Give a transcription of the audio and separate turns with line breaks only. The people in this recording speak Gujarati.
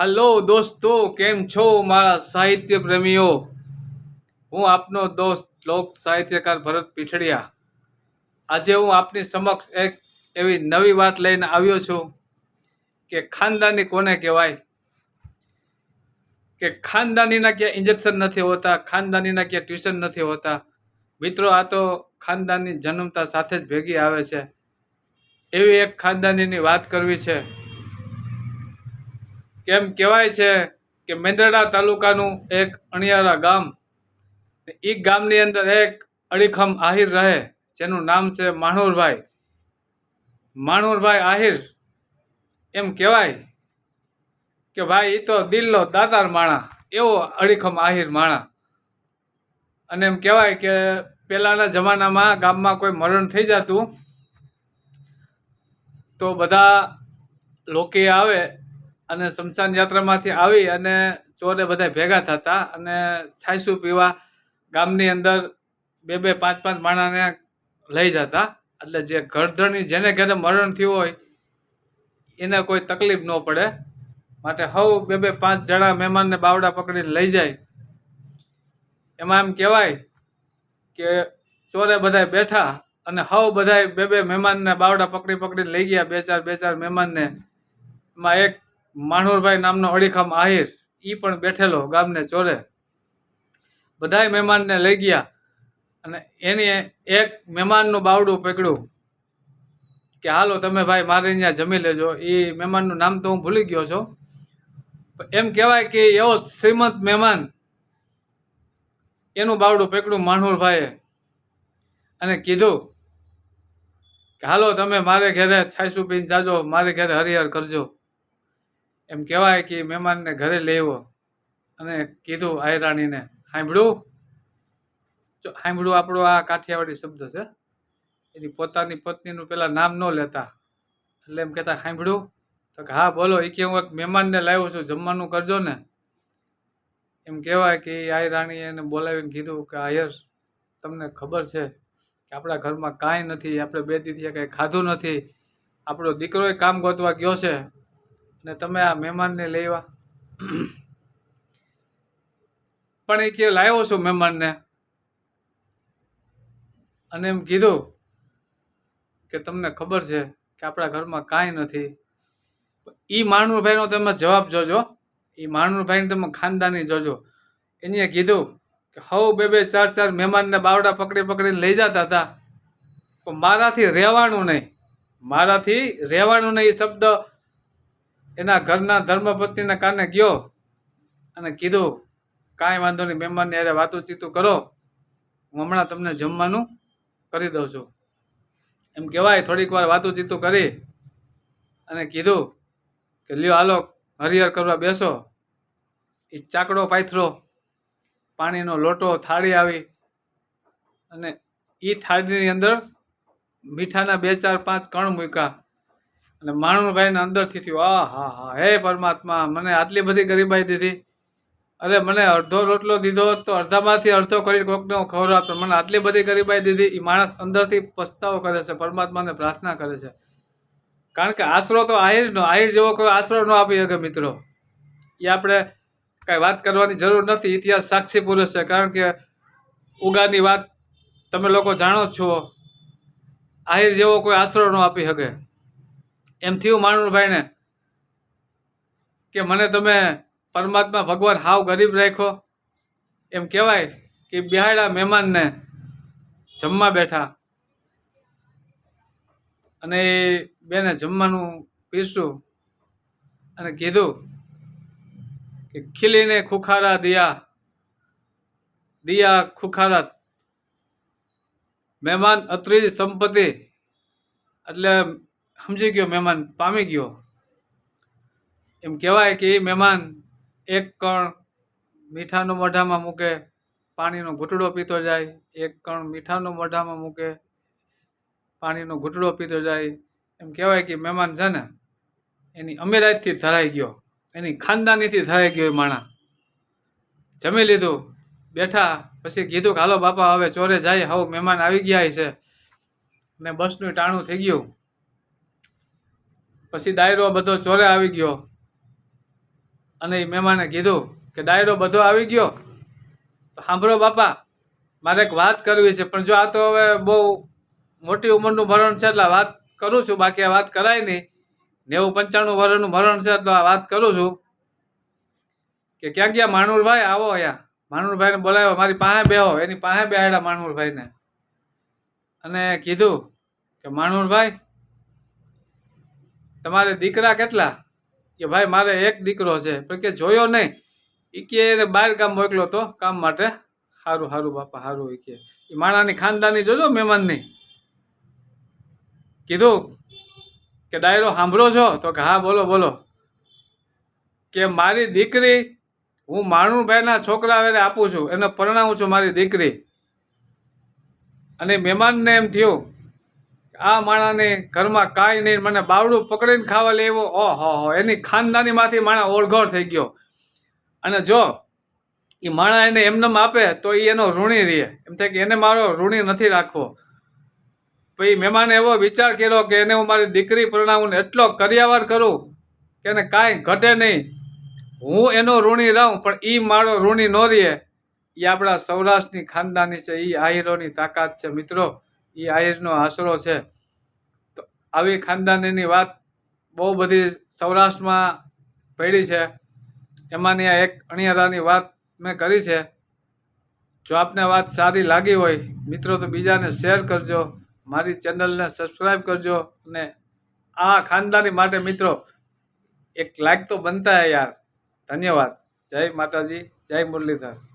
હલો દોસ્તો, કેમ છો મારા સાહિત્ય પ્રેમીઓ? હું આપનો દોસ્ત લોક સાહિત્યકાર ભરત પીઠડિયા. આજે હું આપની સમક્ષ એક એવી નવી વાત લઈને આવ્યો છું કે ખાનદાની કોને કહેવાય? કે ખાનદાનીના ક્યાં ઇન્જેક્શન નથી હોતા, ખાનદાનીના ક્યાં ટ્યુશન નથી હોતા? મિત્રો, આ તો ખાનદાની જન્મતા સાથે જ ભેગી આવે છે. એવી એક ખાનદાનીની વાત કરવી છે. કેમ કહેવાય છે કે મેંદરડા તાલુકાનું એક અણિયારા ગામ. એ ગામની અંદર એક અડીખમ આહિર રહે, જેનું નામ છે માણુરભાઈ. માણુરભાઈ આહિર એમ કહેવાય કે ભાઈ એ તો દિલનો દાતાર માણા, એવો અડીખમ આહિર માણા. અને એમ કહેવાય કે પહેલાંના જમાનામાં ગામમાં કોઈ મરણ થઈ જતું, તો બધા લોકો આવે અને શમશાન યાત્રામાંથી આવી અને ચોરે બધા ભેગા થતા અને છાયસું પીવા ગામની અંદર બે બે પાંચ પાંચ માણાને લઈ જતા. એટલે જે ઘરધણી જેને ઘરે મરણ થયું હોય, એને કોઈ તકલીફ ન પડે. માટે હવ બે બે પાંચ જણા મહેમાનને બાવડા પકડીને લઈ જાય. એમાં એમ કહેવાય કે ચોરે બધાય બેઠા અને હવ બધાય બે બે મહેમાનને બાવડા પકડી પકડીને લઈ ગયા. બે ચાર બે ચાર મહેમાનને. એમાં એક માણુરભાઈ નામનો અડીખમ આહિર એ પણ બેઠેલો ગામને ચોરે. બધાય મહેમાનને લઈ ગયા અને એને એક મહેમાનનું બાવડું પકડ્યું કે, હાલો, તમે ભાઈ મારે અહીંયા જમી લેજો. એ મહેમાનનું નામ તો હું ભૂલી ગયો છું. એમ કહેવાય કે એવો શ્રીમંત મહેમાન એનું બાવડું પકડ્યું માણુરભાઈએ અને કીધું કે, હાલો, તમે મારે ઘરે છાયસું પીને જાજો, મારે ઘરે હરિહર કરજો. એમ કહેવાય કે મહેમાનને ઘરે લેવો અને કીધું આયરાણીને સાંભળ્યું જો સાંભળ્યું આપણો આ કાઠિયાવાડી શબ્દ છે, એની પોતાની પત્નીનું પહેલાં નામ ન લેતા. એટલે એમ કહેતા સાંભળ્યું તો કે, હા, બોલો. એ કે, હું એક મહેમાનને લાવ્યો છું, જમવાનું કરજો ને. એમ કહેવાય કે એ આઈ રાણીએ એને બોલાવીને કીધું કે, આયર, તમને ખબર છે કે આપણા ઘરમાં કાંઈ નથી, આપણે બે દીથી કાંઈ ખાધું નથી. આપણો દીકરોએ કામ ગોતવા ગયો છે અને તમે આ મહેમાનને લેવા પણ એ કે લાવ્યો છું મહેમાનને? અને એમ કીધું કે તમને ખબર છે કે આપણા ઘરમાં કાંઈ નથી. એ માણુરભાઈનો તમે જવાબ જોજો. એ માણુરભાઈને તમે ખાનદાની જોજો. એને કીધું કે હવ બે બે ચાર ચાર મહેમાનને બાવડા પકડી પકડીને લઈ જતા હતા. પણ મારાથી રહેવાનું નહીં. મારાથી રહેવાનું નહીં એ શબ્દ એના ઘરના ધર્મપત્નીના કાને ગયો અને કીધું, કાંઈ વાંધો નહીં, મહેમાનની અરે વાતું ચીતું કરો. હું હમણાં તમને જમવાનું કરી દઉં છું. એમ કહેવાય, થોડીક વાર વાતું ચીતું કરી અને કીધું કે, લ્યો, હાલો, હરિહર કરવા બેસો. એ ચાકડો પાથરો, પાણીનો લોટો થાળી આવી અને એ થાળીની અંદર મીઠાના બે ચાર પાંચ કણ મૂક્યા. અને માણુભાઈને અંદરથી થયું, આ, હા હા, હે પરમાત્મા, મને આટલી બધી ગરીબાઈ દીધી. અરે, મને અડધો રોટલો દીધો તો અડધામાંથી અડધો કરી કોકને હું ખવડાવતો મને આટલી બધી ગરીબાઈ દીધી. એ માણસ અંદરથી પસ્તાવો કરે છે, પરમાત્માને પ્રાર્થના કરે છે. કારણ કે આશરો તો આહિરનો આહિર જેવો કોઈ આશરો ન આપી શકે મિત્રો. એ આપણે કાંઈ વાત કરવાની જરૂર નથી. ઇતિહાસ સાક્ષી પુરુષ છે. કારણ કે ઉગાની વાત તમે લોકો જાણો છો. આહિર જેવો કોઈ આશરો ન આપી શકે. એમ થયું માણુભાઈને કે મને તમે પરમાત્મા ભગવાન હાવ ગરીબ રાખ્યો. એમ કહેવાય કે બિહાડા મહેમાનને જમવા બેઠા. અને એ બેને જમવાનું પીરસ્યું અને કીધું કે ખીલીને ખુખારા દિયા દિયા ખુખારા. મહેમાન અત્રીજ સંપત્તિ એટલે સમજી ગયો મહેમાન, પામી ગયો. એમ કહેવાય કે એ મહેમાન એક કણ મીઠાનો મોઢામાં મૂકે, પાણીનો ઘૂંટડો પીતો જાય, એક કણ મીઠાનો મોઢામાં મૂકે, પાણીનો ઘૂંટડો પીતો જાય. એમ કહેવાય કે મહેમાન છે ને, એની અમીરાતથી ધરાઈ ગયો. એની ખાનદાનીથી ધરાઈ ગયો એ માણા જમી લીધું, બેઠા, પછી કીધું કે, હાલો બાપા, હવે ચોરે જાય, હવે મહેમાન આવી ગયા છે. ને બસનું ટાણું થઈ ગયું. પછી ડાયરો બધો ચોરે આવી ગયો. અને એ મહેમાને કીધું કે ડાયરો બધો આવી ગયો. તો સાંભળો બાપા, મારે એક વાત કરવી છે, પણ જો આ તો હવે બહુ મોટી ઉંમરનું ભરણ છે, એટલે વાત કરું છું, બાકી આ વાત કરાય નહીં. નેવું પંચાણું વર્ષનું ભરણ છે, એટલે આ વાત કરું છું. કે ક્યાં ગયા માણુરભાઈ? આવો અહીંયા. માણુરભાઈને બોલાવ્યો, મારી પાસે બેહો. એની પાસે બેહાડ્યા માણુરભાઈને. અને કીધું કે, માણુરભાઈ તમારે દીકરા કેટલા? કે ભાઈ, મારે એક દીકરો છે. પણ કે જોયો નહીં. એ કે એને બહાર ગામ મોકલો તો કામ માટે. સારું સારું બાપા સારું એ કે. એ માણાની ખાનદાની જોજો મહેમાનની. કીધું કે ડાયરો સાંભળો છો? તો કે હા, બોલો બોલો. કે મારી દીકરી હું માણુભાઈના છોકરા વેરે આપું છું. એને પરણાવું છું મારી દીકરી. અને મહેમાનને એમ થયું આ માણાને ઘરમાં કાંઈ નહીં, મને બાવડું પકડીને ખાવા લેવો ઓહો, હો એની ખાનદાનીમાંથી માણા ઓળઘોળ થઈ ગયો. અને જો એ માણા એને એમનેમ આપે તો એ એનો ઋણી રહે. એમ થાય કે એને મારો ઋણી નથી રાખવો. પછી મહેમાને એવો વિચાર કર્યો કે એને હું મારી દીકરી પરણાવું એટલો કર્યાવાર કરું કે એને કાંઈ ઘટે નહીં. હું એનો ઋણી રહું, પણ એ મારો ઋણી ન રહે. એ આપણા સૌરાષ્ટ્રની ખાનદાની છે એ આહીરોની તાકાત છે, મિત્રો. એ આહિરનો આશરો છે. તો આવી ખાનદાનીની વાત બહુ બધી સૌરાષ્ટ્રમાં પડી છે. એમાંની આ એક અણિયારાની વાત મેં કરી છે. જો આપને વાત સારી લાગી હોય, મિત્રો તો બીજાને શેર કરજો, મારી ચેનલને સબસ્ક્રાઈબ કરજો અને આ ખાનદાની માટે મિત્રો એક લાઈક તો બનતા હે યાર. ધન્યવાદ. જય માતાજી, જય મુરલીધર.